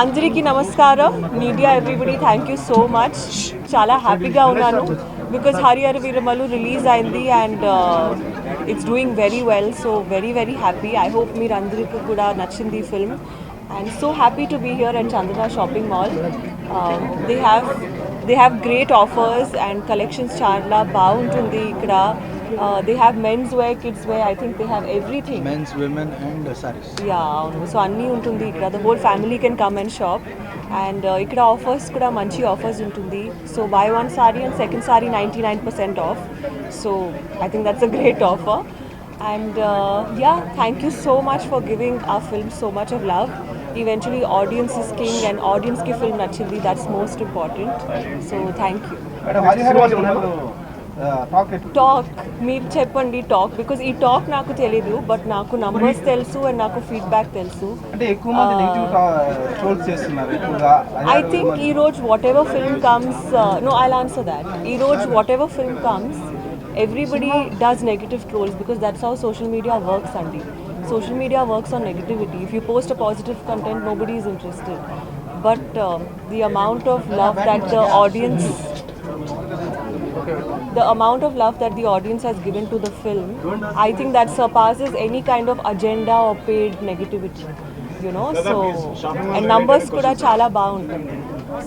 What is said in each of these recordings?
అందరికీ నమస్కారం. Media everybody thank you so much చాలా హ్యాపీగా ఉన్నాను. బికాజ్ హరిహర వీరమలు రిలీజ్ అయింది and it's doing very well so very very happy I hope మీరు అందరికీ కూడా నచ్చింది film and so happy to be here and Chandana shopping mall they have they have great offers and collections charla bound in the ikra. they have men's wear kids wear i think they have everything. Men's women and uh, sarees. Yeah so any untundi ikkada the whole family can come and shop. And uh, ikra offers kuda manchi offers untundi so buy one saree and second saree 99% off. So i think that's a great offer. And uh, yeah thank you so much for giving our film so much of love. Eventually audience is king and ఆడియన్స్కి film నచ్చింది that's most important so thank you talk మీరు చెప్పండి talk because ఈ talk నాకు తెలీదు but నాకు numbers తెలుసు and నాకు ఫీడ్బ్యాక్ తెలుసు. I think ఈ రోజు whatever film comes no I answer that ఈ రోజు whatever film comes everybody does negative trolls because that's how social media works అండి social media works on negativity. If you post a positive content, nobody is interested. But uh, the amount of love that the audience, the amount of love that the audience has given to the film, I think that surpasses any kind of agenda or paid negativity. You know, so and numbers could are chala bound.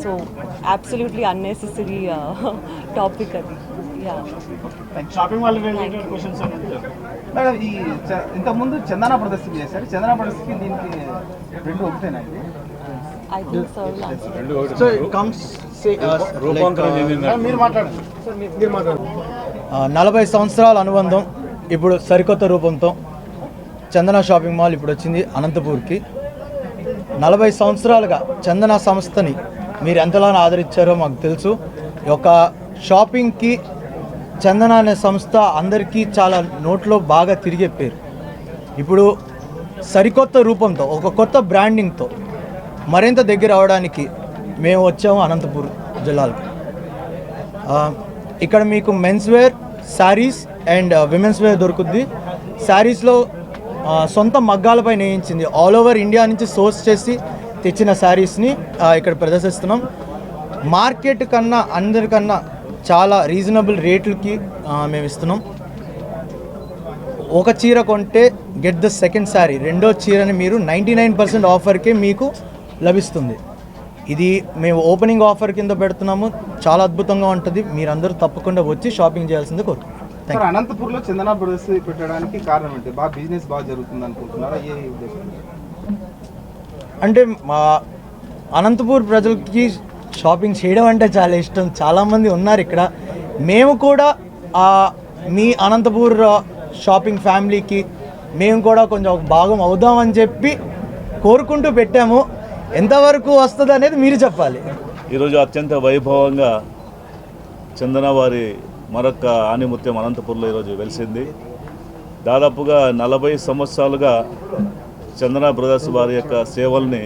So absolutely unnecessary topic అది. Yeah shopping mall related questions madam ఈ ఇంతకుముందు చందన ప్రదర్శన చేశారు. చందన ప్రదర్శనకి దీనికి రెండు ఒకటేనా ఇది I think so so it comes మీరు మాట్లాడండి. మీరు మాట్లాడండి. నలభై సంవత్సరాల అనుబంధం ఇప్పుడు సరికొత్త రూపంతో చందన షాపింగ్ మాల్ ఇప్పుడు వచ్చింది అనంతపూర్కి. నలభై సంవత్సరాలుగా చందన సంస్థని మీరు ఎంతలా ఆదరించారో మాకు తెలుసు. ఈ యొక్క షాపింగ్కి చందన అనే సంస్థ అందరికీ చాలా నోట్లో బాగా తిరిగే పేరు. ఇప్పుడు సరికొత్త రూపంతో ఒక కొత్త బ్రాండింగ్తో మరింత దగ్గర అవడానికి మేము వచ్చాము అనంతపూర్ జిల్లాలకు. ఇక్కడ మీకు men's wear sarees and women's wear దొరుకుద్ది. శారీస్లో సొంత మగ్గాలపై నేయించింది. ఆల్ ఓవర్ ఇండియా నుంచి సోర్స్ చేసి తెచ్చిన శారీస్ని ఇక్కడ ప్రదర్శిస్తున్నాం. మార్కెట్ కన్నా అందరికన్నా చాలా రీజనబుల్ రేట్లకి మేము ఇస్తున్నాం. ఒక చీర కొంటే గెట్ ద సెకండ్ శారీ. రెండో చీరని మీరు నైంటీ నైన్ పర్సెంట్ ఆఫర్కే మీకు లభిస్తుంది. ఇది మేము ఓపెనింగ్ ఆఫర్ కింద పెడుతున్నాము. చాలా అద్భుతంగా ఉంటుంది. మీరందరూ తప్పకుండా వచ్చి షాపింగ్ చేయాల్సింది కోరుకుంటున్నాం. సార్ అనంతపూర్లో చందన ప్రదర్శన పెట్టడానికి కారణం ఏంటి? బాగా బిజినెస్ బాగా జరుగుతుంది అనుకుంటున్నారా ఏ అంటే మా అనంతపూర్ ప్రజలకి షాపింగ్ చేయడం అంటే చాలా ఇష్టం. చాలామంది ఉన్నారు ఇక్కడ. మేము కూడా ఆ, మీ అనంతపూర్ షాపింగ్ ఫ్యామిలీకి మేము కూడా కొంచెం ఒక భాగం అవుదామని చెప్పి కోరుకుంటూ పెట్టాము. ఎంతవరకు వస్తుంది అనేది మీరు చెప్పాలి. ఈరోజు అత్యంత వైభవంగా చందన వారి మరొక ఆనిముత్యం అనంతపూర్లో ఈరోజు వెలిసింది. దాదాపుగా నలభై సంవత్సరాలుగా చందన బ్రదర్స్ వారి యొక్క సేవల్ని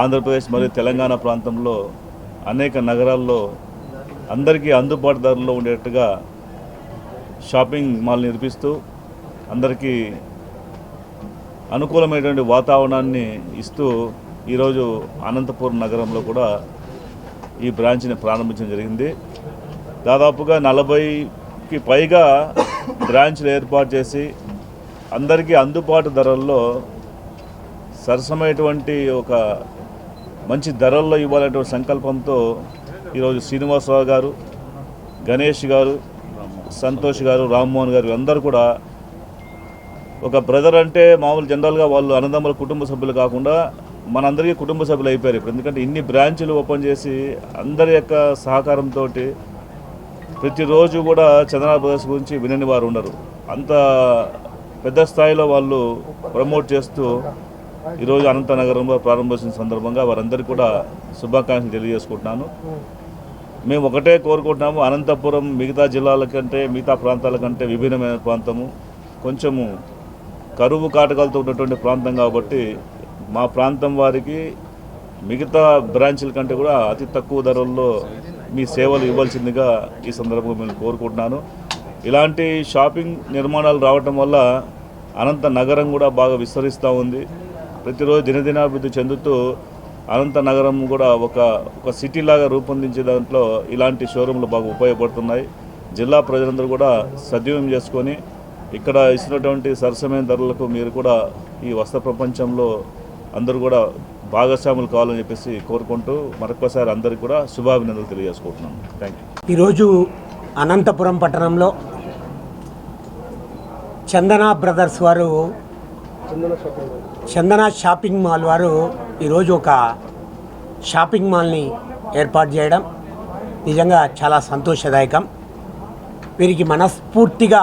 ఆంధ్రప్రదేశ్ మరియు తెలంగాణ ప్రాంతంలో అనేక నగరాల్లో అందరికీ అందుబాటు ధరలో ఉండేట్టుగా షాపింగ్ మాల్ నిర్మిస్తూ అందరికీ అనుకూలమైనటువంటి వాతావరణాన్ని ఇస్తూ ఈరోజు అనంతపురం నగరంలో కూడా ఈ బ్రాంచ్ని ప్రారంభించడం జరిగింది. దాదాపుగా నలభైకి పైగా బ్రాంచ్లు ఏర్పాటు చేసి అందరికీ అందుబాటు ధరల్లో సరసమైనటువంటి ఒక మంచి ధరల్లో ఇవ్వాలనేటువంటి సంకల్పంతో ఈరోజు శ్రీనివాసరావు గారు గణేష్ గారు సంతోష్ గారు రామ్మోహన్ గారు అందరూ కూడా ఒక బ్రదర్ అంటే మామూలు జనరల్గా వాళ్ళు అన్నదమ్ముల కుటుంబ సభ్యులు కాకుండా మనందరికీ కుటుంబ సభ్యులు అయిపోయారు ఇప్పుడు. ఎందుకంటే ఇన్ని బ్రాంచులు ఓపెన్ చేసి అందరి యొక్క సహకారంతో ప్రతిరోజు కూడా చంద్రనా బ్రదర్స్ గురించి వినని వారు ఉండరు. అంత పెద్ద స్థాయిలో వాళ్ళు ప్రమోట్ చేస్తూ ఈరోజు అనంత నగరంలో ప్రారంభించిన సందర్భంగా వారందరికీ కూడా శుభాకాంక్షలు తెలియజేసుకుంటున్నాను. మేము ఒకటే కోరుకుంటున్నాము అనంతపురం మిగతా జిల్లాల కంటే మిగతా ప్రాంతాల కంటే విభిన్నమైన ప్రాంతము. కొంచెము కరువు కాటకాలతో ఉన్నటువంటి ప్రాంతం కాబట్టి మా ప్రాంతం వారికి మిగతా బ్రాంచ్ల కంటే కూడా అతి తక్కువ ధరల్లో మీ సేవలు ఇవ్వాల్సిందిగా ఈ సందర్భంగా మేము కోరుకుంటున్నాను. ఇలాంటి షాపింగ్ నిర్మాణాలు రావటం వల్ల అనంత నగరం కూడా బాగా విస్తరిస్తూ ఉంది. ప్రతిరోజు దినదినాభివృద్ధి చెందుతూ అనంత నగరం కూడా ఒక ఒక సిటీ లాగా రూపొందించే దాంట్లో ఇలాంటి షోరూంలు బాగా ఉపయోగపడుతున్నాయి. జిల్లా ప్రజలందరూ కూడా సద్వినియోగం చేసుకొని ఇక్కడ ఇస్తున్నటువంటి సరసమైన ధరలకు మీరు కూడా ఈ వస్త్ర ప్రపంచంలో అందరూ కూడా భాగస్వాములు కావాలని చెప్పేసి కోరుకుంటూ మరొకసారి అందరికీ కూడా శుభాభినందనలు తెలియజేసుకుంటున్నాను. థ్యాంక్ యూ ఈరోజు అనంతపురం పట్టణంలో చందన బ్రదర్స్ వారు చందన షాపింగ్ మాల్ వారు ఈరోజు ఒక షాపింగ్ మాల్ని ఏర్పాటు చేయడం నిజంగా చాలా సంతోషదాయకం. వీరికి మనస్ఫూర్తిగా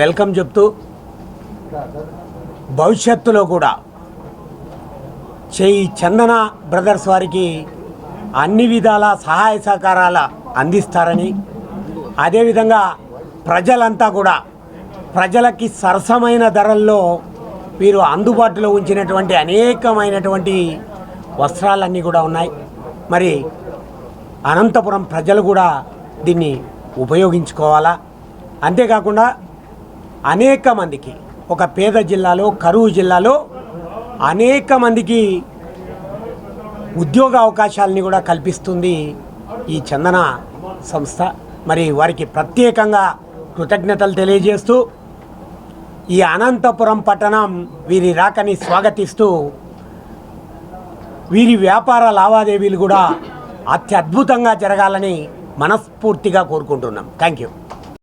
వెల్కమ్ చెప్తూ భవిష్యత్తులో కూడా చేయి చందన బ్రదర్స్ వారికి అన్ని విధాల సహాయ సహకారాల అందిస్తారని అదేవిధంగా ప్రజలంతా కూడా ప్రజలకి సరసమైన ధరల్లో వీరు అందుబాటులో ఉంచినటువంటి అనేకమైనటువంటి వస్త్రాలన్నీ కూడా ఉన్నాయి. మరి అనంతపురం ప్రజలు కూడా దీన్ని ఉపయోగించుకోవాలా? అంతేకాకుండా అనేక మందికి ఒక పేద జిల్లాలో కరువు జిల్లాలో అనేక మందికి ఉద్యోగ అవకాశాలని కూడా కల్పిస్తుంది ఈ చందన సంస్థ. మరి వారికి ప్రత్యేకంగా కృతజ్ఞతలు తెలియజేస్తూ ఈ అనంతపురం పట్టణం వీరి రాకని స్వాగతిస్తూ వీరి వ్యాపార లావాదేవీలు కూడా అత్యద్భుతంగా జరగాలని మనస్ఫూర్తిగా కోరుకుంటున్నాం. Thank you